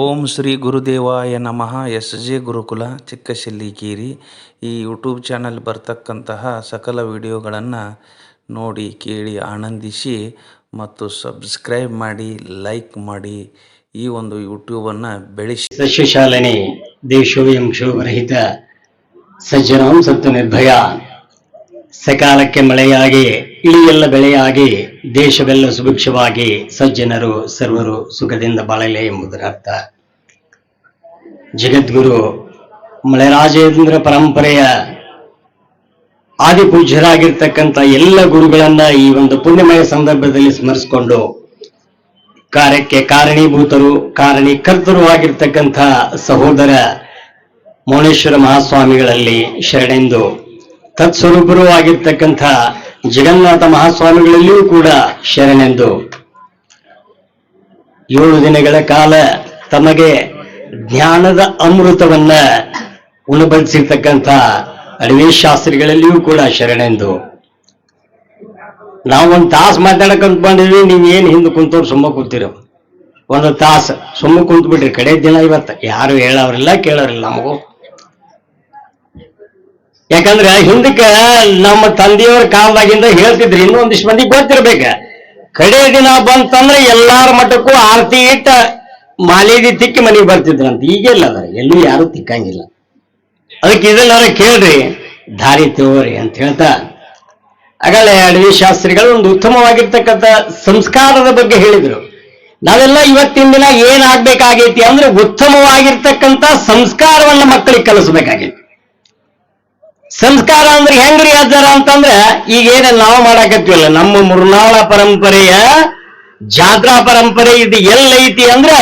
ಓಂ ಶ್ರೀ ಗುರುದೇವಾಯ ನಮಃ. S J ಗುರುಕುಲ ಚಿಕ್ಕಶಿಲ್ಲಿಕೇರಿ ಈ YouTube channel ಬರ್ತಕ್ಕಂತಹ ಸಕಲ ವಿಡಿಯೋಗಳನ್ನು ನೋಡಿ, ಕೇಳಿ, ಆನಂದಿಸಿ ಮತ್ತು ಸಬ್ಸ್ಕ್ರೈಬ್ ಮಾಡಿ, ಲೈಕ್ ಮಾಡಿ ಈ ಒಂದು ಯೂಟ್ಯೂಬನ್ನು ಬೆಳೆಸಿ. ಸಸ್ಯಶಾಲನೆ ದೇಶೋಯಂಶೋ ರಹಿತ ಸಜ್ಜನಂ ಸತ್ತು ನಿರ್ಭಯ. ಸಕಾಲಕ್ಕೆ ಮಳೆಯಾಗಿ, ಇಳಿಯೆಲ್ಲ ಬೆಳೆಯಾಗಿ ದೇಶವೆಲ್ಲ ಸುಭಿಕ್ಷವಾಗಿ ಸಜ್ಜನರು, ಸರ್ವರು ಸುಖದಿಂದ ಬಾಳಲೆ ಎಂಬುದರ ಅರ್ಥ. ಜಗದ್ಗುರು ಮಳೆರಾಜೇಂದ್ರ ಪರಂಪರೆಯ ಆದಿಪೂಜ್ಯರಾಗಿರ್ತಕ್ಕಂಥ ಎಲ್ಲ ಗುರುಗಳನ್ನ ಈ ಒಂದು ಪುಣ್ಯಮಯ ಸಂದರ್ಭದಲ್ಲಿ ಸ್ಮರಿಸಿಕೊಂಡು ಕಾರ್ಯಕ್ಕೆ ಕಾರಣೀಭೂತರು, ಕಾರಣೀಕರ್ತರು ಆಗಿರ್ತಕ್ಕಂಥ ಸಹೋದರ ಮೌನೇಶ್ವರ ಮಹಾಸ್ವಾಮಿಗಳಲ್ಲಿ ಶರಣೆಂದು ತತ್ಸ್ವರೂಪರೂ ಆಗಿರ್ತಕ್ಕಂಥ ಜಗನ್ನಾಥ ಮಹಾಸ್ವಾಮಿಗಳಲ್ಲಿಯೂ ಕೂಡ ಶರಣೆಂದು. ಏಳು ದಿನಗಳ ಕಾಲ ತಮಗೆ ಜ್ಞಾನದ ಅಮೃತವನ್ನ ಉಣಬಡಿಸಿರ್ತಕ್ಕಂಥ ಅಡವಿ ಶಾಸ್ತ್ರಿಗಳಲ್ಲಿಯೂ ಕೂಡ ಶರಣೆಂದು. ನಾವು ಒಂದು ತಾಸು ಮಾತಾಡಕಂತ ಬಂದಿದ್ವಿ, ನೀವ್ ಏನ್ ಹಿಂದೆ ಕುಂತವ್ರು ಸುಮ್ಮ ಕೂತಿರೋ? ಒಂದು ತಾಸು ಸುಮ್ಮ ಕುಂತ್ ಬಿಡ್ರಿ ಕಡೆ ದಿನ ಇವತ್ತು. ಯಾರು ಹೇಳೋರಿಲ್ಲ ಕೇಳೋರಿಲ್ಲ ನಮಗೂ. ಯಾಕಂದ್ರೆ ಹಿಂದಕ್ಕೆ ನಮ್ಮ ತಂದೆಯವ್ರ ಕಾಲದಾಗಿಂದ ಹೇಳ್ತಿದ್ರಿ, ಇನ್ನೊಂದಿಷ್ಟು ಮಂದಿ ಗೊತ್ತಿರ್ಬೇಕ. ಕಡೆ ದಿನ ಬಂತಂದ್ರೆ ಎಲ್ಲಾರ ಮಠಕ್ಕೂ ಆರತಿ ಇಟ್ಟ ಮಾಲೇದಿ ತಿಕ್ಕಿ ಮನೆಗೆ ಬರ್ತಿದ್ರಂತ. ಈಗೆಲ್ಲ ಅದ ಎಲ್ಲೂ ಯಾರು ತಿಕ್ಕಂಗಿಲ್ಲ. ಅದಕ್ಕೆ ಇದನ್ನಾರ ಕೇಳ್ರಿ, ದಾರಿ ತೋರಿ ಅಂತ ಹೇಳ್ತಾ. ಆಗಲೇ ಅಡವಿ ಶಾಸ್ತ್ರಿಗಳು ಒಂದು ಉತ್ತಮವಾಗಿರ್ತಕ್ಕಂಥ ಸಂಸ್ಕಾರದ ಬಗ್ಗೆ ಹೇಳಿದ್ರು. ನಾವೆಲ್ಲ ಇವತ್ತಿನ ದಿನ ಏನಾಗ್ಬೇಕಾಗೈತಿ ಅಂದ್ರೆ ಉತ್ತಮವಾಗಿರ್ತಕ್ಕಂಥ ಸಂಸ್ಕಾರವನ್ನ ಮಕ್ಕಳಿಗೆ ಕಲಿಸ್ಬೇಕಾಗೈತಿ. ಸಂಸ್ಕಾರ ಅಂದ್ರೆ ಹೆಂಗ್ರಿ ಅಜ್ಜರ ಅಂತಂದ್ರೆ, ಈಗ ಏನ ನಾವು ಮಾಡಾಕತ್ವಲ್ಲ ನಮ್ಮ ಮುರ್ನಾಳ ಪರಂಪರೆಯ, ಜಾತ್ರಾ ಪರಂಪರೆ ಇದು ಎಲ್ಲೈತಿ ಅಂದ್ರೆ,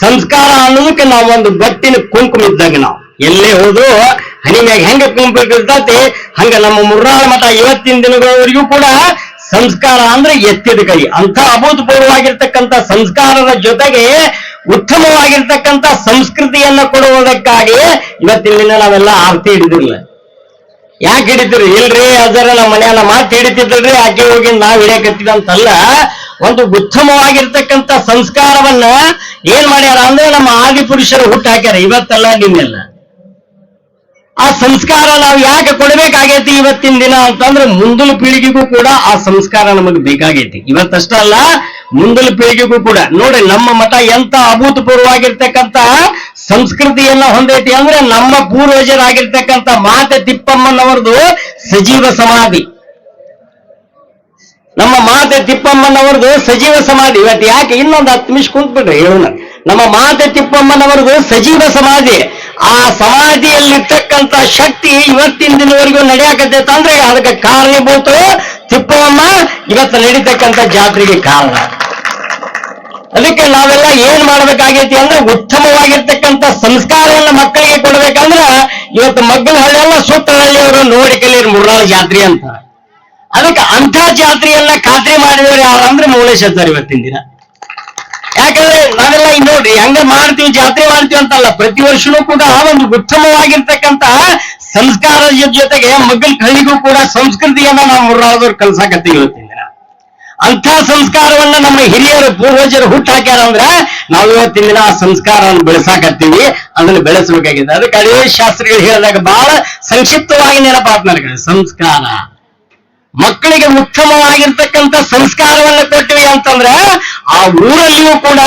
ಸಂಸ್ಕಾರ ಅನ್ನೋದಕ್ಕೆ ನಾವು ಒಂದು ಬಟ್ಟಿನ ಕುಂಕುಮ ಇದ್ದಂಗ ನಾವು. ಎಲ್ಲೇ ಹೋದ್ರು, ಹನಿ ಮ್ಯಾಗ ಹೆಂಗ ಕುಂಕುಮ ಇರ್ತೈತಿ ಹಂಗ ನಮ್ಮ ಮುರ್ನಾಳ ಮಠ ಇವತ್ತಿನ ದಿನಗಳವರೆಗೂ ಕೂಡ ಸಂಸ್ಕಾರ ಅಂದ್ರೆ ಎತ್ತಿದ ಕೈ ಅಂತ ಅಭೂತಪೂರ್ವವಾಗಿರ್ತಕ್ಕಂಥ ಸಂಸ್ಕಾರದ ಜೊತೆಗೆ ಉತ್ತಮವಾಗಿರ್ತಕ್ಕಂಥ ಸಂಸ್ಕೃತಿಯನ್ನ ಕೊಡುವುದಕ್ಕಾಗಿ ಇವತ್ತಿನ ದಿನ ನಾವೆಲ್ಲ ಆರತಿ ಹಿಡಿದಿರಲಿಲ್ಲ ಯಾಕೆ ಹಿಡಿತೀರಿ? ಇಲ್ರಿ ಅದರ ನಮ್ಮ ಮನೆಯನ್ನ ಮಾತು ಹಿಡಿತಿದ್ರಿ ಆಕೆ ಹೋಗಿ ನಾವ್ ಹಿಡಿಯಕತ್ತಿದ ಅಂತಲ್ಲ, ಒಂದು ಉತ್ತಮವಾಗಿರ್ತಕ್ಕಂಥ ಸಂಸ್ಕಾರವನ್ನ ಏನ್ ಮಾಡ್ಯಾರ ಅಂದ್ರೆ ನಮ್ಮ ಆದಿ ಪುರುಷರು ಹುಟ್ಟು ಹಾಕ್ಯಾರ, ಇವತ್ತಲ್ಲ ನಿನ್ನೆಲ್ಲ. ಆ ಸಂಸ್ಕಾರ ನಾವು ಯಾಕೆ ಕೊಡಬೇಕಾಗೈತಿ ಇವತ್ತಿನ ದಿನ ಅಂತಂದ್ರೆ ಮುಂದಿನ ಪೀಳಿಗೆಗೂ ಕೂಡ ಆ ಸಂಸ್ಕಾರ ನಮಗೆ ಬೇಕಾಗೈತಿ. ಇವತ್ತಷ್ಟ ಅಲ್ಲ ಮುಂದಿನ ಪೀಳಿಗೆಗೂ ಕೂಡ. ನೋಡಿ, ನಮ್ಮ ಮತ ಎಂತ ಅಭೂತಪೂರ್ವವಾಗಿರ್ತಕ್ಕಂಥ ಸಂಸ್ಕೃತಿಯನ್ನ ಹೊಂದೈತಿ ಅಂದ್ರೆ ನಮ್ಮ ಪೂರ್ವಜರಾಗಿರ್ತಕ್ಕಂಥ ಮಾತೆ ತಿಪ್ಪಮ್ಮನವರದು ಸಜೀವ ಸಮಾಧಿ. ನಮ್ಮ ಮಾತೆ ತಿಪ್ಪಮ್ಮನವರದು ಸಜೀವ ಸಮಾಧಿ. ಇವತ್ತು ಯಾಕೆ ಇನ್ನೊಂದು ಹತ್ತು ನಿಮಿಷ ಕುಂತ್ಬಿಡ್ರಿ, ಹೇಳೋಣ. ನಮ್ಮ ಮಾತೆ ತಿಪ್ಪಮ್ಮನವರದು ಸಜೀವ ಸಮಾಧಿ. ಆ ಸಮಾಧಿಯಲ್ಲಿರ್ತಕ್ಕಂಥ ಶಕ್ತಿ ಇವತ್ತಿನ ದಿನವರೆಗೂ ನಡೆಯಾಕತ್ತೈತೆ ಅಂದ್ರೆ ಅದಕ್ಕೆ ಕಾರಣೀಭೂತ ತಿಪ್ಪಮ್ಮ, ಇವತ್ತು ನಡೀತಕ್ಕಂಥ ಜಾತ್ರೆಗೆ ಕಾರಣ. ಅದಕ್ಕೆ ನಾವೆಲ್ಲ ಏನ್ ಮಾಡ್ಬೇಕಾಗೈತಿ ಅಂದ್ರೆ ಉತ್ತಮವಾಗಿರ್ತಕ್ಕಂಥ ಸಂಸ್ಕಾರವನ್ನ ಮಕ್ಕಳಿಗೆ ಕೊಡ್ಬೇಕಂದ್ರ ಇವತ್ತು ಮಗ್ಗಲ ಹಳ್ಳಿಯಲ್ಲ ಹಳ್ಳಿಯವರು ನೋಡಿ ಕಲೀರಿ ಮುರ್ನಾಳ ಜಾತ್ರೆ ಅಂತ. ಅದಕ್ಕೆ ಅಂಥ ಜಾತ್ರೆಯನ್ನ ಖಾತ್ರಿ ಮಾಡಿದವರು ಯಾರು ಅಂದ್ರೆ ಮೌಲೇಶ್ ಅಂತಾರೆ ಇವತ್ತಿನ ದಿನ. ಯಾಕಂದ್ರೆ ನಾವೆಲ್ಲ ನೋಡ್ರಿ, ಹೆಂಗ ಮಾಡ್ತೀವಿ, ಜಾತ್ರೆ ಮಾಡ್ತೀವಿ ಅಂತಲ್ಲ, ಪ್ರತಿ ವರ್ಷನೂ ಕೂಡ ಒಂದು ಉತ್ತಮವಾಗಿರ್ತಕ್ಕಂಥ ಸಂಸ್ಕಾರದ ಜೊತೆಗೆ ಮಗ್ಗಲ್ ಕಳ್ಳಿಗೂ ಕೂಡ ಸಂಸ್ಕೃತಿಯನ್ನ ನಾವು ಮುರ್ರಾದವ್ರು ಕಲ್ಸಾಕತ್ತೀವಿ ಇವತ್ತಿನ ಅಂಥ ಸಂಸ್ಕಾರವನ್ನ ನಮ್ಮ ಹಿರಿಯರು, ಪೂರ್ವಜರು ಹುಟ್ಟಾಕ್ಯಾರ ಅಂದ್ರ ನಾವು ಇವತ್ತಿನ ದಿನ ಆ ಸಂಸ್ಕಾರವನ್ನು ಬೆಳೆಸಾಕತ್ತೀವಿ. ಅದನ್ನು ಬೆಳೆಸಬೇಕಾಗಿದೆ ಅದಕ್ಕೆ ಅದೇ ಶಾಸ್ತ್ರಿಗಳು ಹೇಳಿದಾಗ ಬಹಳ ಸಂಕ್ಷಿಪ್ತವಾಗಿ ನೆನಪಾತ್ ನನಗೆ. ಸಂಸ್ಕಾರ. ಮಕ್ಕಳಿಗೆ ಉತ್ತಮವಾಗಿರ್ತಕ್ಕಂಥ ಸಂಸ್ಕಾರವನ್ನ ಕೊಟ್ಟಿವಿ ಅಂತಂದ್ರೆ ಆ ಊರಲ್ಲಿಯೂ ಕೂಡ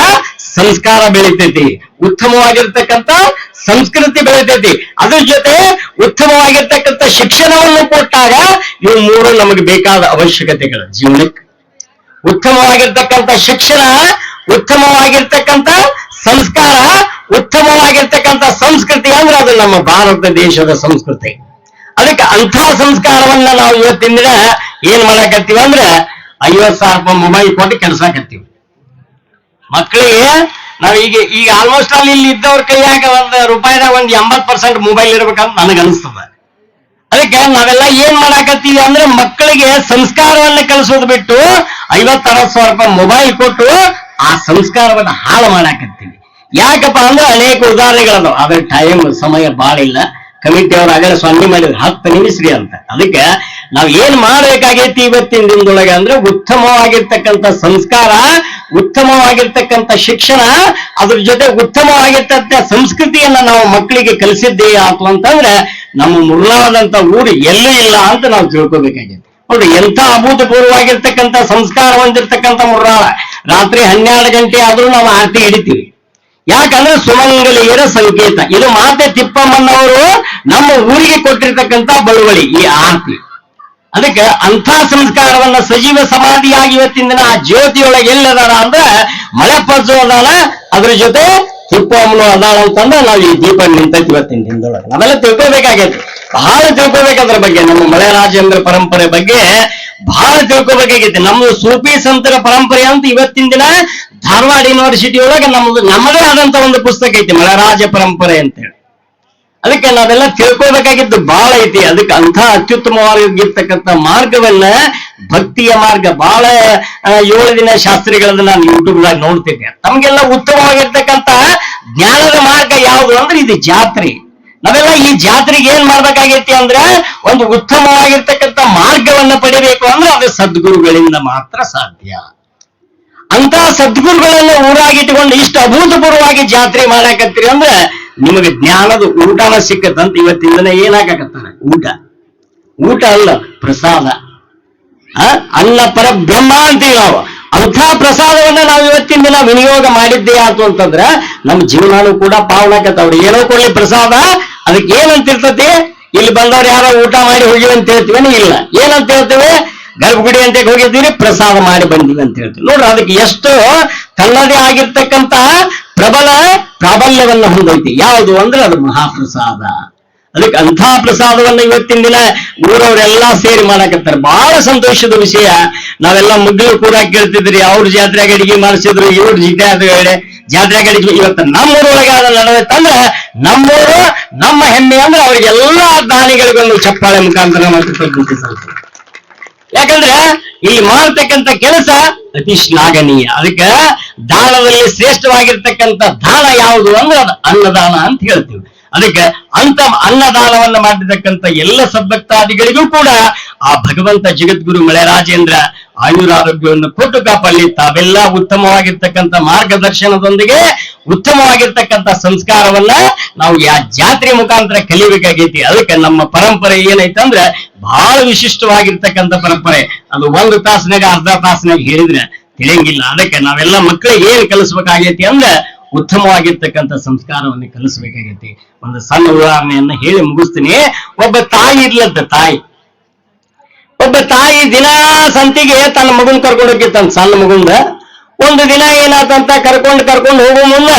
ಸಂಸ್ಕಾರ ಬೆಳಿತೈತಿ. ಉತ್ತಮವಾಗಿರ್ತಕ್ಕಂಥ ಸಂಸ್ಕೃತಿ ಬೆಳಿತೈತಿ. ಅದ್ರ ಜೊತೆ ಉತ್ತಮವಾಗಿರ್ತಕ್ಕಂಥ ಶಿಕ್ಷಣವನ್ನು ಕೊಟ್ಟಾಗ ಇವು ಮೂರು ನಮಗೆ ಬೇಕಾದ ಅವಶ್ಯಕತೆಗಳು. ಜೀವನಕ್ಕೆ ಉತ್ತಮವಾಗಿರ್ತಕ್ಕಂಥ ಶಿಕ್ಷಣ, ಉತ್ತಮವಾಗಿರ್ತಕ್ಕಂಥ ಸಂಸ್ಕಾರ, ಉತ್ತಮವಾಗಿರ್ತಕ್ಕಂಥ ಸಂಸ್ಕೃತಿ ಅಂದ್ರೆ ಅದು ನಮ್ಮ ಭಾರತ ದೇಶದ ಸಂಸ್ಕೃತಿ. ಅದಕ್ಕೆ ಅಂಥ ಸಂಸ್ಕಾರವನ್ನ ನಾವು ಇವತ್ತಿನ ದಿನ ಏನ್ ಮಾಡಕತ್ತೀವಿ ಅಂದ್ರೆ ಐವತ್ ಸಾವಿರ ರೂಪಾಯಿ ಮೊಬೈಲ್ ಕೊಟ್ಟು ಕೆಲ್ಸಾಕತ್ತೀವಿ ಮಕ್ಕಳಿಗೆ ನಾವು ಈಗ ಈಗ ಆಲ್ಮೋಸ್ಟ್ ಅಲ್ಲಿ ಇಲ್ಲಿ ಇದ್ದವ್ರ ಕೈಯಾಗ ಒಂದು ರೂಪಾಯಿದಾಗ ಒಂದ್ ಎಂಬತ್ ಪರ್ಸೆಂಟ್ ಮೊಬೈಲ್ ಇರ್ಬೇಕಂತ ನನಗೆ ಅದಕ್ಕೆ ನಾವೆಲ್ಲ ಏನ್ ಮಾಡಾಕತ್ತೀವಿ ಅಂದ್ರೆ ಮಕ್ಕಳಿಗೆ ಸಂಸ್ಕಾರವನ್ನ ಕಲಿಸೋದು ಬಿಟ್ಟು ಐವತ್ ಅರವತ್ ಸಾವಿರ ರೂಪಾಯಿ ಮೊಬೈಲ್ ಕೊಟ್ಟು ಆ ಸಂಸ್ಕಾರವನ್ನ ಹಾಳು ಮಾಡಾಕತ್ತೀವಿ. ಯಾಕಪ್ಪ ಅಂದ್ರೆ ಅನೇಕ ಉದಾಹರಣೆಗಳದಾವ. ಅದ್ರ ಟೈಮ್ ಸಮಯ ಬಾಳ ಇಲ್ಲ. ಕಮಿಟಿ ಅವರು ಆಗಲೇ ಸ್ವಾಮಿ ಮಾಡಿದ್ರು ಹತ್ತು ಅಂತ. ಅದಕ್ಕೆ ನಾವ್ ಏನ್ ಮಾಡ್ಬೇಕಾಗೈತಿ ಇವತ್ತಿನ ದಿನದೊಳಗೆ ಅಂದ್ರೆ ಉತ್ತಮವಾಗಿರ್ತಕ್ಕಂಥ ಸಂಸ್ಕಾರ ಉತ್ತಮವಾಗಿರ್ತಕ್ಕಂಥ ಶಿಕ್ಷಣ, ಅದ್ರ ಜೊತೆ ಉತ್ತಮವಾಗಿರ್ತಕ್ಕಂಥ ಸಂಸ್ಕೃತಿಯನ್ನ ನಾವು ಮಕ್ಕಳಿಗೆ ಕಲಿಸಿದ್ದೇ ಆತು ಅಂತಂದ್ರೆ ನಮ್ಮ ಮುರ್ಲಾದಂತ ಊರು ಎಲ್ಲೂ ಇಲ್ಲ ಅಂತ ನಾವು ತಿಳ್ಕೊಬೇಕಾಗಿದೆ. ನೋಡ್ರಿ ಎಂತ ಅಭೂತಪೂರ್ವವಾಗಿರ್ತಕ್ಕಂಥ ಸಂಸ್ಕಾರ ಹೊಂದಿರ್ತಕ್ಕಂಥ ಮುರ್ರಾಳ ರಾತ್ರಿ ಹನ್ನೆರಡು ಗಂಟೆ ಆದ್ರೂ ನಾವು ಆರತಿ ಹಿಡಿತೀವಿ. ಯಾಕಂದ್ರೆ ಸುಮಂಗಲಿಯರ ಸಂಕೇತ. ಇದು ಮಾತೆ ತಿಪ್ಪಮ್ಮನವರು ನಮ್ಮ ಊರಿಗೆ ಕೊಟ್ಟಿರ್ತಕ್ಕಂಥ ಬಳುವಳಿ, ಈ ಆರತಿ. ಅದಕ್ಕೆ ಅಂಥ ಸಂಸ್ಕಾರವನ್ನ ಸಜೀವ ಸಮಾಧಿಯಾಗಿ ಇವತ್ತಿನ ದಿನ ಆ ಜ್ಯೋತಿಯೊಳಗೆ ಎಲ್ಲದಾರ ಅಂದ್ರೆ ಮಳೆ ಪಜ್ಜು ಅದಾಳ, ಅದ್ರ ಜೊತೆ ತಿಪ್ಪಮ್ಮನು ಅದಾಳ ಅಂತಂದ್ರೆ ನಾವು ಈ ದೀಪ ನಿಂತೈತಿ ಇವತ್ತಿನ ದಿನದೊಳಗೆ. ನಾವೆಲ್ಲ ತಿಳ್ಕೊಬೇಕಾಗೈತಿ. ಬಹಳ ತಿಳ್ಕೊಬೇಕು ಅದ್ರ ಬಗ್ಗೆ, ನಮ್ಮ ಮಳೆ ರಾಜೇಂದ್ರ ಪರಂಪರೆ ಬಗ್ಗೆ ಬಹಳ ತಿಳ್ಕೊಬೇಕಾಗೈತಿ. ನಮ್ದು ಸೂಫಿ ಸಂತರ ಪರಂಪರೆ ಅಂತ ಇವತ್ತಿನ ದಿನ ಧಾರವಾಡ ಯೂನಿವರ್ಸಿಟಿ ಒಳಗೆ ನಮ್ದು, ನಮ್ಮದೇ ಆದಂತ ಒಂದು ಪುಸ್ತಕ ಐತಿ ಮಳೆ ರಾಜ ಪರಂಪರೆ ಅಂತೇಳಿ. ಅದಕ್ಕೆ ನಾವೆಲ್ಲ ತಿಳ್ಕೊಬೇಕಾಗಿದ್ದು ಬಹಳ ಐತಿ. ಅದಕ್ಕೆ ಅಂಥ ಅತ್ಯುತ್ತಮವಾಗಿರ್ತಕ್ಕಂಥ ಮಾರ್ಗವನ್ನ ಭಕ್ತಿಯ ಮಾರ್ಗ. ಬಹಳ ಏಳು ದಿನ ಶಾಸ್ತ್ರಿಗಳನ್ನ ನಾನು ಯೂಟ್ಯೂಬ್ದಾಗ ನೋಡ್ತಿದ್ದೆ. ತಮಗೆಲ್ಲ ಉತ್ತಮವಾಗಿರ್ತಕ್ಕಂಥ ಜ್ಞಾನದ ಮಾರ್ಗ ಯಾವುದು ಅಂದ್ರೆ ಇದು ಜಾತ್ರೆ. ನಾವೆಲ್ಲ ಈ ಜಾತ್ರೆಗೆ ಏನ್ ಮಾಡ್ಬೇಕಾಗೈತಿ ಅಂದ್ರೆ ಒಂದು ಉತ್ತಮವಾಗಿರ್ತಕ್ಕಂಥ ಮಾರ್ಗವನ್ನ ಪಡಿಬೇಕು ಅಂದ್ರೆ ಅದು ಸದ್ಗುರುಗಳಿಂದ ಮಾತ್ರ ಸಾಧ್ಯ. ಅಂತ ಸದ್ಗುರುಗಳನ್ನ ಊರಾಗಿಟ್ಟುಕೊಂಡು ಇಷ್ಟು ಅಭೂತಪೂರ್ವವಾಗಿ ಜಾತ್ರೆ ಮಾಡಾಕತ್ತೀರಿ ಅಂದ್ರೆ ನಿಮಗೆ ಜ್ಞಾನದ ಊಟನ ಸಿಕ್ಕತ್ತಂತ ಇವತ್ತಿನ ದಿನ ಏನಾಗಕತ್ತಾರ? ಊಟ. ಊಟ ಅಲ್ಲ, ಪ್ರಸಾದ. ಆ? ಪರ ಬ್ರಹ್ಮ ಅಂತೀವಿ ನಾವು ಅಂಥ ಪ್ರಸಾದವನ್ನ ನಾವು ಇವತ್ತಿನ ದಿನ ವಿನಿಯೋಗ ಮಾಡಿದ್ದೇ ಆತು ಅಂತಂದ್ರ ನಮ್ಮ ಜೀವನಾನು ಕೂಡ ಪಾವನಾಕತ್ತವ್ರು ಏನೋ ಕೊಡ್ಲಿ ಪ್ರಸಾದ, ಅದಕ್ಕೆ ಏನಂತಿರ್ತತಿ ಇಲ್ಲಿ ಬಂದವ್ರು ಯಾರೋ ಊಟ ಮಾಡಿ ಹೋಗಿವಿ ಅಂತ ಹೇಳ್ತೀವಿ ಇಲ್ಲ. ಏನಂತ ಹೇಳ್ತೇವೆ? ಗರ್ಭಗುಡಿ ಅಂತ ಹೋಗಿದ್ದೀವಿ ಪ್ರಸಾದ ಮಾಡಿ ಬಂದಿವಿ ಅಂತ ಹೇಳ್ತೀವಿ. ನೋಡ್ರಿ, ಅದಕ್ಕೆ ಎಷ್ಟು ತನ್ನದೇ ಆಗಿರ್ತಕ್ಕಂತ ಪ್ರಬಲ ಪ್ರಾಬಲ್ಯವನ್ನ ಹೊಂದೈತಿ. ಯಾವುದು ಅಂದ್ರೆ ಅದು ಮಹಾಪ್ರಸಾದ. ಅದಕ್ಕೆ ಅಂಥ ಪ್ರಸಾದವನ್ನ ಇವತ್ತಿನ ದಿನ ಊರವರೆಲ್ಲ ಸೇರಿ ಮಾಡಕತ್ತಾರೆ. ಬಹಳ ಸಂತೋಷದ ವಿಷಯ. ನಾವೆಲ್ಲ ಮುಗ್ಗಲು ಕೂಡ ಕೇಳ್ತಿದ್ರಿ, ಅವ್ರ ಜಾತ್ರೆಗೆ ಅಡಿಗೆ ಮಾಡಿಸಿದ್ರು, ಇವ್ರ ಜಾತ್ರೆ ಜಾತ್ರೆಗೆ ಅಡಿಗೆ ಇವತ್ತು ನಮ್ಮೂರೊಳಗೆ ಅದು ತಂದ್ರೆ ನಮ್ಮೂರು ನಮ್ಮ ಹೆಮ್ಮೆ ಅಂದ್ರೆ ಅವ್ರಿಗೆಲ್ಲ ದಾನಿಗಳಿಗೊಂದು ಚಪ್ಪಾಳೆ ಮುಖಾಂತರ ಸಲ್ಲಿಸ್ತಾರೆ. ಯಾಕಂದ್ರೆ ಇಲ್ಲಿ ಮಾಡ್ತಕ್ಕಂತ ಕೆಲಸ ಅತಿ ಶ್ಲಾಘನೀಯ. ಅದಕ್ಕೆ ದಾನದಲ್ಲಿ ಶ್ರೇಷ್ಠವಾಗಿರ್ತಕ್ಕಂಥ ದಾನ ಯಾವುದು ಅಂದ್ರೆ ಅದು ಅನ್ನದಾನ ಅಂತ ಹೇಳ್ತೀವಿ. ಅದಕ್ಕೆ ಅಂತ ಅನ್ನದಾನವನ್ನ ಮಾಡಿರ್ತಕ್ಕಂಥ ಎಲ್ಲ ಸದ್ಭಕ್ತಾದಿಗಳಿಗೂ ಕೂಡ ಆ ಭಗವಂತ ಜಗದ್ಗುರು ಮಳೆರಾಜೇಂದ್ರ ಆಯುರಾರೋಗ್ಯವನ್ನು ಕೊಟ್ಟು ಕಾಪಾಡಲಿ. ತಾವೆಲ್ಲ ಉತ್ತಮವಾಗಿರ್ತಕ್ಕಂಥ ಮಾರ್ಗದರ್ಶನದೊಂದಿಗೆ ಉತ್ತಮವಾಗಿರ್ತಕ್ಕಂಥ ಸಂಸ್ಕಾರವನ್ನ ನಾವು ಯಾ ಜಾತ್ರೆ ಮುಖಾಂತರ ಕಲಿಬೇಕಾಗೈತಿ. ಅದಕ್ಕೆ ನಮ್ಮ ಪರಂಪರೆ ಏನೈತಂದ್ರೆ ಬಹಳ ವಿಶಿಷ್ಟವಾಗಿರ್ತಕ್ಕಂಥ ಪರಂಪರೆ. ಅದು ಒಂದು ತಾಸಿನಾಗ ಅರ್ಧ ತಾಸಿನಾಗ ಹೇಳಿದ್ರೆ ತಿಳಿಯಂಗಿಲ್ಲ. ಅದಕ್ಕೆ ನಾವೆಲ್ಲ ಮಕ್ಕಳಿಗೆ ಏನ್ ಕಲಿಸ್ಬೇಕಾಗೈತಿ ಅಂದ್ರೆ ಉತ್ತಮವಾಗಿರ್ತಕ್ಕಂಥ ಸಂಸ್ಕಾರವನ್ನು ಕಲಿಸ್ಬೇಕಾಗೈತಿ. ಒಂದು ಸಣ್ಣ ಉದಾಹರಣೆಯನ್ನ ಹೇಳಿ ಮುಗಿಸ್ತೀನಿ. ಒಬ್ಬ ತಾಯಿ ಇರ್ಲಂತ ತಾಯಿ. ಒಬ್ಬ ತಾಯಿ ದಿನ ಸಂತಿಗೆ ತನ್ನ ಮಗುನ್ ಕರ್ಕೊಂಡು ಹೋಗಿ ತನ್ನ ಸಣ್ಣ ಮಗುಂದ. ಒಂದು ದಿನ ಏನಾತಂತ ಕರ್ಕೊಂಡು ಕರ್ಕೊಂಡು ಹೋಗೋ ಮುನ್ನ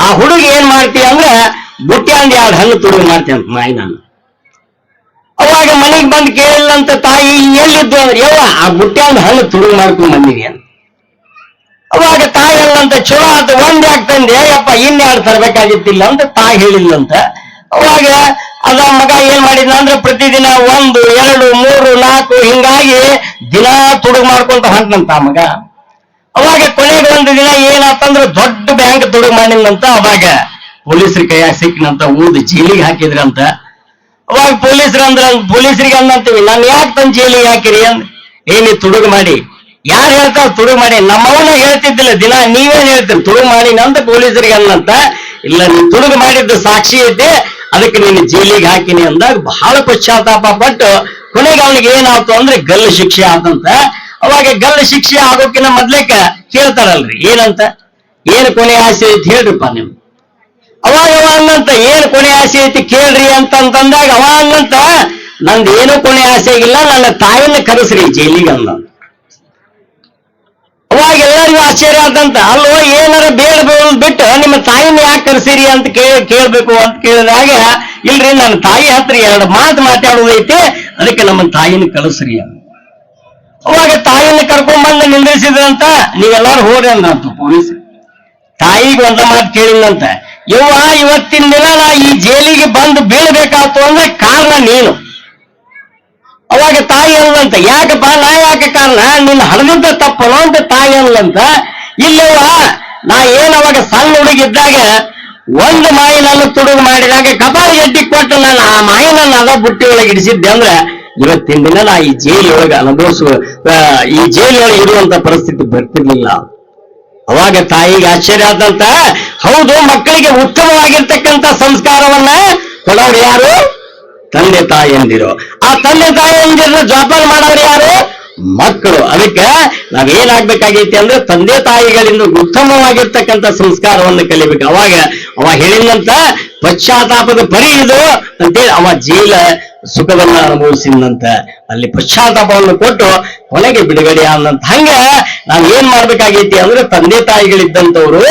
ಆ ಹುಡುಗ ಏನ್ ಮಾಡ್ತಿ ಅಂದ್ರೆ, ಬುಟ್ಟಿ ಅಂದ್ ಎರಡು ಹಣ್ಣು ತುಡುಗು ಮಾಡ್ತಿ ಅಂತ ಮಾಯಿ ನಾನು. ಅವಾಗ ಮನೆಗೆ ಬಂದು ಕೇಳಿಲ್ಲಂತ ತಾಯಿ, ಎಲ್ಲಿದ್ದು? ಅಂದ್ರೆ, ಯವ್ವ, ಆ ಬುಟ್ಟಿ ಅಂದ್ ಹಣ್ಣು ತುಡುಗು ಮಾಡ್ಕೊಂಡು ಬಂದಿರಿ ಅಂತ. ಅವಾಗ ತಾಯಿ ಅಲ್ಲಂತ ಚಲೋ ಆತ, ಒಂದ್ ಯಾಕೆ ತಂದೆ? ಯಪ್ಪ ಇನ್ಯಾರು ತರಬೇಕಾಗಿತ್ತಿಲ್ಲ ಅಂತ ತಾಯಿ ಹೇಳಿಲ್ಲಂತ. ಅವಾಗ ಅದ ಮಗ ಏನ್ ಮಾಡಿದ್ನ ಅಂದ್ರೆ, ಪ್ರತಿದಿನ ಒಂದು, ಎರಡು ಹಿಂಗಾಗಿ ದಿನ ತುಡುಗು ಮಾಡ್ಕೊಂತ ಹೊಂಟನಂತ ಆ ಮಗ. ಅವಾಗ ಕೊನೆಗೆ ಒಂದು ದಿನ ಏನಾತಂದ್ರೆ ದೊಡ್ಡ ಬ್ಯಾಂಕ್ ತುಡುಗು ಮಾಡಿದಂತ ಅವಾಗ ಪೊಲೀಸರ ಕೈಯಾಗ ಸಿಕ್ಕಿನಂತ ಊದ ಜೈಲಿಗೆ ಹಾಕಿದ್ರಂತ. ಅವಾಗ ಪೊಲೀಸರು ಅಂದ್ರ, ಪೊಲೀಸರಿಗೆ ಅಂದಂತೀವಿ, ನಾನು ಯಾಕೆ ತಂದು ಜೈಲಿಗೆ ಹಾಕಿರಿ? ಅಂದ್ ಏನಿ ತುಡುಗು ಮಾಡಿ. ಯಾರು ಹೇಳ್ತಾರ ತುಡುಗು ಮಾಡಿ? ನಮ್ಮವನ ಹೇಳ್ತಿದ್ದಿಲ್ಲ, ದಿನ ನೀವೇನ್ ಹೇಳ್ತೀರಿ? ತುಡುಗು ಮಾಡಿ ನಂತ ಪೊಲೀಸರಿಗೆ ಅಂದಂತ, ಇಲ್ಲ, ನೀ ತುಡುಗು ಮಾಡಿದ್ದು ಸಾಕ್ಷಿ ಐತೆ ಅದಕ್ಕೆ ನೀನು ಜೈಲಿಗೆ ಹಾಕಿನಿ ಅಂದಾಗ ಬಹಳ ಪಶ್ಚಾತ್ತಾಪ ಪಟ್ಟು ಕೊನೆಗೆ ಅವನಿಗೆ ಏನಾಯ್ತು ಅಂದ್ರೆ ಗಲ್ಲು ಶಿಕ್ಷೆ ಆದಂತ ಅವಾಗ ಗಲ್ಲು ಶಿಕ್ಷೆ ಆಗೋಕಿನ ಮೊದ್ಲೇಕ ಕೇಳ್ತಾರಲ್ರಿ, ಏನಂತ? ಏನ್ ಕೊನೆ ಆಸೆ ಐತಿ ಹೇಳ್ರಿಪ್ಪ ನೀವು ಅವಾಗ ಅವ ಅನ್ನಂತ, ಏನ್ ಕೊನೆ ಆಸೆ ಐತಿ ಕೇಳ್ರಿ ಅಂತಂದಾಗ ಅವ ಅನ್ನಂತ, ನಂದು ಏನು ಕೊನೆ ಆಸೆ ಇಲ್ಲ ನನ್ನ ತಾಯಿನ ಕರೆಸ್ರಿ ಜೈಲಿಗೆ ಅಂದ ಅವಾಗ ಎಲ್ಲರಿಗೂ ಆಶ್ಚರ್ಯ ಆದಂತ ಅಲ್ಲೋ, ಏನಾರ ಬೇಡ ಬಿಟ್ಟು ನಿಮ್ಮ ತಾಯಿನ ಯಾಕೆ ಕರೆಸಿರಿ ಅಂತ ಕೇಳಿ ಕೇಳ್ಬೇಕು ಅಂತ ಕೇಳಿದಾಗ, ಇಲ್ರಿ, ನನ್ನ ತಾಯಿ ಹತ್ರ ಎರಡು ಮಾತು ಮಾತಾಡೋದೈತಿ ಅದಕ್ಕೆ ನಮ್ಮ ತಾಯಿನ ಕಳಿಸ್ರಿ ಅವಾಗ ತಾಯಿನ ಕರ್ಕೊಂಡ್ ಬಂದು ನಿಂದ್ರಿಸಿದ್ರಂತ ನೀವೆಲ್ಲಾರು ಹೋಗ್ರಿ ಅಂದ್ರಂತ ಪೊಲೀಸ್. ತಾಯಿಗೆ ಒಂದ ಮಾತು ಕೇಳಿದಂತ ಯವ್ವ, ಇವತ್ತಿನ ದಿನ ನಾ ಈ ಜೈಲಿಗೆ ಬಂದು ಬೀಳ್ಬೇಕಾಯ್ತು ಅಂದ್ರೆ ಕಾರಣ ನೀನು. ಅವಾಗ ತಾಯಿ ಅಂದಂತ ಯಾಕಪ್ಪ ನಾ ಯಾಕೆ ಕಾರಣ? ನಿನ್ನ ಹಣದಿಂದ ತಪ್ಪನು ಅಂತ ತಾಯಿ ಅಂದಂತ ಇಲ್ಲವ ನಾ ಏನ್ ಅವಾಗ ಸಣ್ಣ ಹುಡುಗಿದ್ದಾಗ ಒಂದು ಮಾಯಿ ನನ್ನ ತುಡುಗು ಮಾಡಿದಾಗ ಕಪಾಲ ಎಡ್ಡಿ ಕೊಟ್ಟು ನಾನು ಆ ಮಾಯಿ ನನ್ನ ಅದ ಬುಟ್ಟಿ ಒಳಗೆ ಇಡಿಸಿದ್ದೆ ಅಂದ್ರೆ ಇವತ್ತಿನ ದಿನ ನಾ ಈ ಜೈಲೊಳಗೆ ಅನುಭವಿಸುವ ಈ ಜೈಲೊಳಗೆ ಇರುವಂತ ಪರಿಸ್ಥಿತಿ ಬರ್ತಿರ್ಲಿಲ್ಲ. ಅವಾಗ ತಾಯಿಗೆ ಆಶ್ಚರ್ಯ ಆದಂತ, ಹೌದು, ಮಕ್ಕಳಿಗೆ ಉತ್ತಮವಾಗಿರ್ತಕ್ಕಂಥ ಸಂಸ್ಕಾರವನ್ನ ಕೊಡೋರು ಯಾರು? ತಂದೆ ತಾಯಿಯಂದಿರು ಆ ತಂದೆ ತಾಯಿಯಂದಿರನ್ನ ಜೋಪಾನ ಮಾಡೋರು ಯಾರು? ಮಕ್ಕಳು. ಅದಕ್ಕೆ ನಾವೇನಾಗ್ಬೇಕಾಗೈತಿ ಅಂದ್ರೆ ತಂದೆ ತಾಯಿಗಳಿಂದ ಉತ್ತಮವಾಗಿರ್ತಕ್ಕಂಥ ಸಂಸ್ಕಾರವನ್ನು ಕಲಿಬೇಕು. ಅವಾಗ ಅವ ಹೇಳಿದಂತ ಪಶ್ಚಾತ್ತಾಪದ ಪರಿ ಇದು ಅಂತೇಳಿ ಅವ ಜೈಲ ಸುಖವನ್ನ ಅನುಭವಿಸಿದಂತ. ಅಲ್ಲಿ ಪಶ್ಚಾತ್ತಾಪವನ್ನು ಕೊಟ್ಟು ಕೊನೆಗೆ ಬಿಡುಗಡೆ ಆದಂತ. ಹಂಗ ನಾವ್ ಏನ್ ಮಾಡ್ಬೇಕಾಗೈತಿ ಅಂದ್ರೆ ತಂದೆ ತಾಯಿಗಳಿದ್ದಂಥವ್ರು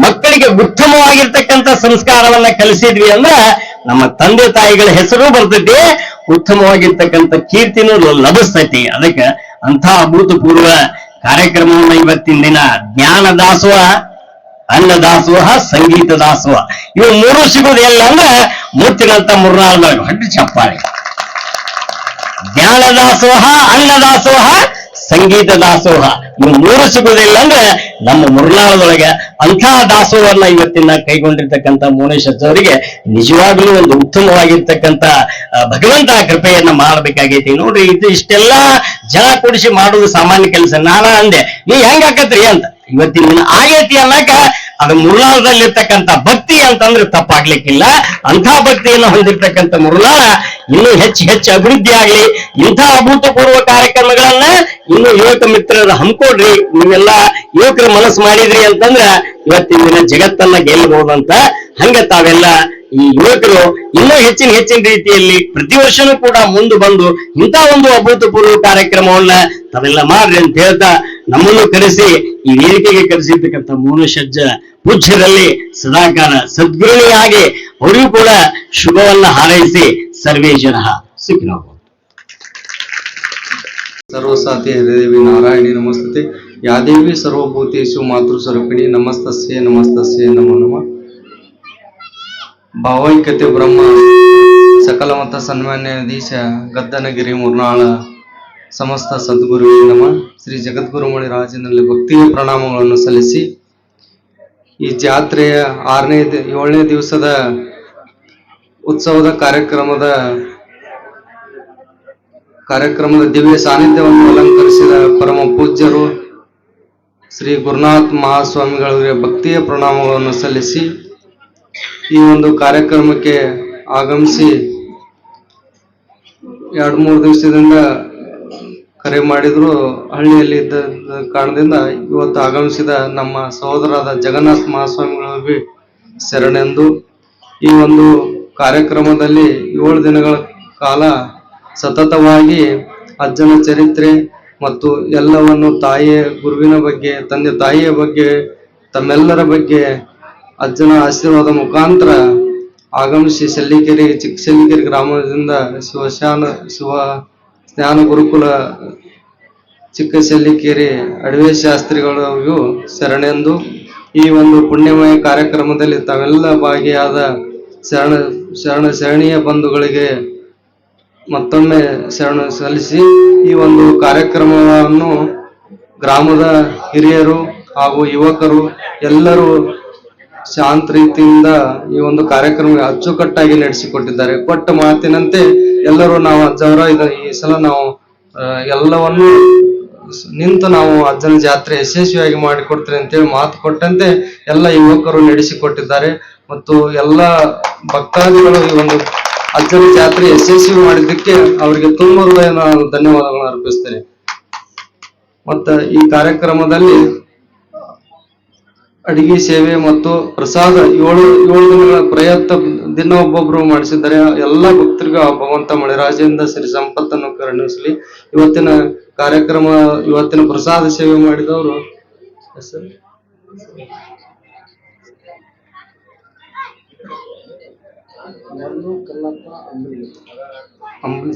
ಮಕ್ಕಳಿಗೆ ಉತ್ತಮವಾಗಿರ್ತಕ್ಕಂಥ ಸಂಸ್ಕಾರವನ್ನ ಕಲಿಸಿದ್ವಿ ಅಂದ್ರೆ ನಮ್ಮ ತಂದೆ ತಾಯಿಗಳ ಹೆಸರು ಬರ್ತೈತಿ. ಉತ್ತಮವಾಗಿರ್ತಕ್ಕಂಥ ಕೀರ್ತಿನೂ ಲಭಿಸ್ತೈತಿ. ಅದಕ್ಕೆ ಅಂಥ ಅಭೂತಪೂರ್ವ ಕಾರ್ಯಕ್ರಮವನ್ನ ಇವತ್ತಿನ ದಿನ ಜ್ಞಾನ ದಾಸೋಹ ಅನ್ನ ದಾಸೋಹ ಸಂಗೀತ ದಾಸೋಹ ಇವು ಮೂರು ಸಿಗೋದು ಎಲ್ಲ ಅಂದ್ರೆ ಮುತ್ತಿನಂತ ಮುರ್ನಾಳ್ದಾಗ ಹೊಟ್ಟೆ ಚಪ್ಪಾಳೆ. ಜ್ಞಾನ ದಾಸೋಹ ಅನ್ನ ದಾಸೋಹ ಸಂಗೀತ ದಾಸೋಹ. ಇವು ಮೂರು ಸಿಗುವುದಿಲ್ಲ ಅಂದ್ರೆ ನಮ್ಮ ಮುರುನಾಳದೊಳಗೆ ಅಂಥ ದಾಸೋಹವನ್ನ ಇವತ್ತಿನ ಕೈಗೊಂಡಿರ್ತಕ್ಕಂಥ ಅವರಿಗೆ ನಿಜವಾಗ್ಲೂ ಒಂದು ಉತ್ತಮವಾಗಿರ್ತಕ್ಕಂಥ ಭಗವಂತ ಕೃಪೆಯನ್ನ ಮಾಡಬೇಕಾಗೈತಿ. ನೋಡ್ರಿ, ಇದು ಇಷ್ಟೆಲ್ಲ ಜನ ಕೂಡಿಸಿ ಮಾಡುವುದು ಸಾಮಾನ್ಯ ಕೆಲಸ. ನಾನ ಅಂದೆ, ನೀ ಹೆಂಗ್ ಹಾಕತ್ರಿ ಅಂತ. ಇವತ್ತಿನ ದಿನ ಆಗೈತಿ ಅನ್ನಕ ಅದು ಮುರುಳಾಳದಲ್ಲಿರ್ತಕ್ಕಂಥ ಭಕ್ತಿ ಅಂತಂದ್ರೆ ತಪ್ಪಾಗ್ಲಿಕ್ಕಿಲ್ಲ. ಅಂಥ ಭಕ್ತಿಯನ್ನು ಹೊಂದಿರ್ತಕ್ಕಂಥ ಮುರುಳಾಳ ಇನ್ನೂ ಹೆಚ್ಚು ಹೆಚ್ಚು ಅಭಿವೃದ್ಧಿ ಆಗ್ಲಿ, ಇಂಥ ಅಭೂತಪೂರ್ವ ಕಾರ್ಯಕ್ರಮಗಳನ್ನ ಇನ್ನು ಯುವಕ ಮಿತ್ರರ ಹಮ್ಕೊಡ್ರಿ ನೀವೆಲ್ಲ ಯುವಕರ ಮನಸ್ಸು ಮಾಡಿದ್ರಿ ಅಂತಂದ್ರ ಇವತ್ತಿನ ದಿನ ಜಗತ್ತನ್ನ ಗೆಲ್ಲಬಹುದಂತ ಹಂಗ ತಾವೆಲ್ಲ ಈ ಯುವಕರು ಇನ್ನೂ ಹೆಚ್ಚಿನ ಹೆಚ್ಚಿನ ರೀತಿಯಲ್ಲಿ ಪ್ರತಿ ವರ್ಷನೂ ಕೂಡ ಮುಂದೆ ಬಂದು ಇಂಥ ಒಂದು ಅಭೂತಪೂರ್ವ ಕಾರ್ಯಕ್ರಮವನ್ನ ತಾವೆಲ್ಲ ಮಾಡ್ರಿ ಅಂತ ಹೇಳ್ತಾ ನಮ್ಮನ್ನು ಕರೆಸಿ ಈ ವೇದಿಕೆಗೆ ಕರೆಸಿರ್ತಕ್ಕಂಥ ಮೂಲ ಸಜ್ಜ ಪೂಜ್ಯದಲ್ಲಿ ಸದಾಕಾಲ ಸದ್ಗುರುಣಿಯಾಗಿ ಅವರಿಗೂ ಕೂಡ ಶುಭವನ್ನ ಹಾರೈಸಿ ಸರ್ವೇ ಜನ ಸಿಕ್ಕಿನ ಸರ್ವಸಾತಿ ಹರಿದೇವಿ ನಾರಾಯಣಿ ನಮಸ್ತತೆ ಯಾದೇವಿ ಸರ್ವಭೂತೇಶು ಮಾತೃ ಸ್ವರೂಪಿಣಿ, ನಮಸ್ತಸ್ಯ ನಮಸ್ತಸ್ಯ ನಮೋ ನಮ. ಭಾವೈಕ್ಯತೆ ಬ್ರಹ್ಮ ಸಕಲ ಮತ ಸನ್ಮಾನ್ಯಾಧೀಶ ಗದ್ದನಗಿರಿ ಮುರ್ನಾಳ, ಸಮಸ್ತ ಸದ್ಗುರುವೇ ನಮ. ಶ್ರೀ ಜಗದ್ಗುರುಮಣಿ ರಾಜನಲ್ಲಿ ಭಕ್ತಿಯ ಪ್ರಣಾಮಗಳನ್ನು ಸಲ್ಲಿಸಿ ಈ ಜಾತ್ರೆಯ ಆರನೇ ಏಳನೇ ದಿವಸದ ಉತ್ಸವದ ಕಾರ್ಯಕ್ರಮದ ಕಾರ್ಯಕ್ರಮದ ದಿವ್ಯ ಸಾನ್ನಿಧ್ಯವನ್ನು ಅಲಂಕರಿಸಿದ ಪರಮ ಪೂಜ್ಯರು ಶ್ರೀ ಗುರುನಾಥ್ ಮಹಾಸ್ವಾಮಿಗಳಿಗೆ ಭಕ್ತಿಯ ಪ್ರಣಾಮಗಳನ್ನು ಸಲ್ಲಿಸಿ ಈ ಒಂದು ಕಾರ್ಯಕ್ರಮಕ್ಕೆ ಆಗಮಿಸಿ ಎರಡು ಮೂರು ದಿವಸದಿಂದ ಕರೆ ಮಾಡಿದ್ರು. ಹಳ್ಳಿಯಲ್ಲಿ ಇದ್ದ ಕಾರಣದಿಂದ ಇವತ್ತು ಆಗಮಿಸಿದ ನಮ್ಮ ಸಹೋದರಾದ ಜಗನ್ನಾಥ್ ಮಹಾಸ್ವಾಮಿಗಳಿಗೆ ಶರಣೆಂದು ಈ ಒಂದು ಕಾರ್ಯಕ್ರಮದಲ್ಲಿ ಏಳು ದಿನಗಳ ಕಾಲ ಸತತವಾಗಿ ಅಜ್ಜನ ಚರಿತ್ರೆ ಮತ್ತು ಎಲ್ಲವನ್ನು ತಾಯಿಯ ಗುರುವಿನ ಬಗ್ಗೆ, ತಂದೆ ತಾಯಿಯ ಬಗ್ಗೆ, ತಮ್ಮೆಲ್ಲರ ಬಗ್ಗೆ ಅಜ್ಜನ ಆಶೀರ್ವಾದ ಮುಖಾಂತರ ಆಗಮಿಸಿ ಸಲ್ಲಿಕೆರೆ ಚಿಕ್ಕ ಸಲ್ಲಿಕೆರೆ ಗ್ರಾಮದಿಂದ ಶಿವಶಾನ, ಶಿವ ಸ್ನಾನ ಗುರುಕುಲ ಚಿಕ್ಕ ಸಲ್ಲಿಕೆರೆ ಅಡವೆ ಶಾಸ್ತ್ರಿಗಳಿಗೂ ಶರಣೆಂದು ಈ ಒಂದು ಪುಣ್ಯಮಯ ಕಾರ್ಯಕ್ರಮದಲ್ಲಿ ತಾವೆಲ್ಲ ಭಾಗಿಯಾದ ಶರಣ ಶರಣ ಶರಣೀಯ ಬಂಧುಗಳಿಗೆ ಮತ್ತೊಮ್ಮೆ ಶರಣ ಸಲ್ಲಿಸಿ ಈ ಒಂದು ಕಾರ್ಯಕ್ರಮವನ್ನು ಗ್ರಾಮದ ಹಿರಿಯರು ಹಾಗೂ ಯುವಕರು ಎಲ್ಲರೂ ಶಾಂತ ರೀತಿಯಿಂದ ಈ ಒಂದು ಕಾರ್ಯಕ್ರಮ ಅಚ್ಚುಕಟ್ಟಾಗಿ ನಡೆಸಿಕೊಟ್ಟಿದ್ದಾರೆ. ಕೊಟ್ಟ ಮಾತಿನಂತೆ ಎಲ್ಲರೂ ನಾವು ಅಜ್ಜವರ ಈ ಸಲ ನಾವು ಎಲ್ಲವನ್ನು ನಿಂತು ನಾವು ಅಜ್ಜನ ಜಾತ್ರೆ ಯಶಸ್ವಿಯಾಗಿ ಮಾಡಿಕೊಡ್ತೇವೆ ಅಂತೇಳಿ ಮಾತು ಕೊಟ್ಟಂತೆ ಎಲ್ಲ ಯುವಕರು ನಡೆಸಿಕೊಟ್ಟಿದ್ದಾರೆ. ಮತ್ತು ಎಲ್ಲ ಭಕ್ತಾದಿಗಳು ಈ ಒಂದು ಅಜ್ಜನ ಜಾತ್ರೆ ಯಶಸ್ವಿ ಮಾಡಿದ್ದಕ್ಕೆ ಅವರಿಗೆ ತುಂಬ ಹೃದಯ ನಾನು ಧನ್ಯವಾದಗಳನ್ನು ಅರ್ಪಿಸ್ತೇನೆ. ಮತ್ತ ಈ ಕಾರ್ಯಕ್ರಮದಲ್ಲಿ ಅಡಿಗೆ ಸೇವೆ ಮತ್ತು ಪ್ರಸಾದ ಏಳು ಏಳು ದಿನಗಳ ಪ್ರಯತ್ನ ದಿನ ಒಬ್ಬೊಬ್ರು ಮಾಡಿಸಿದ್ದಾರೆ. ಎಲ್ಲ ಭಕ್ತರಿಗೂ ಆ ಭಗವಂತ ಮಳೆರಾಜೆಯಿಂದ ಸರಿ ಸಂಪತ್ತನ್ನು ಕರುಣಿಸಲಿ. ಇವತ್ತಿನ ಕಾರ್ಯಕ್ರಮ, ಇವತ್ತಿನ ಪ್ರಸಾದ ಸೇವೆ ಮಾಡಿದವರು ಮಲ್ಲು ಕಲ್ಲಪ್ಪ ಅಂಬಲಿಗೆ. ಅಂಬಲಿ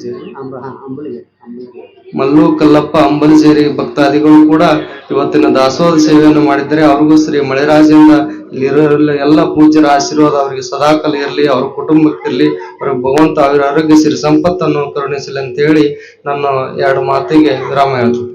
ಸೇರಿ? ಭಕ್ತಾದಿಗಳು ಕೂಡ ಇವತ್ತಿನ ದಾಸೋಹ ಸೇವೆಯನ್ನು ಮಾಡಿದ್ದಾರೆ ಅವ್ರಿಗೂ ಶ್ರೀ ಮಳೆರಾಜಿಂದ ಇಲ್ಲಿರೋ ಎಲ್ಲ ಪೂಜ್ಯರ ಆಶೀರ್ವಾದ ಅವರಿಗೆ ಸದಾಕಾಲ ಇರಲಿ ಅವ್ರ ಕುಟುಂಬಕ್ಕಿರಲಿ ಅವ್ರಿಗೆ ಭಗವಂತ ಅವರ ಆರೋಗ್ಯ ಸಿರಿ ಸಂಪತ್ತನ್ನು ಕರುಣಿಸಲಿ ಅಂತ ಹೇಳಿ ನನ್ನ ಎರಡು ಮಾತಿಗೆ ವಿರಾಮ ಹೇಳ್ತೀನಿ.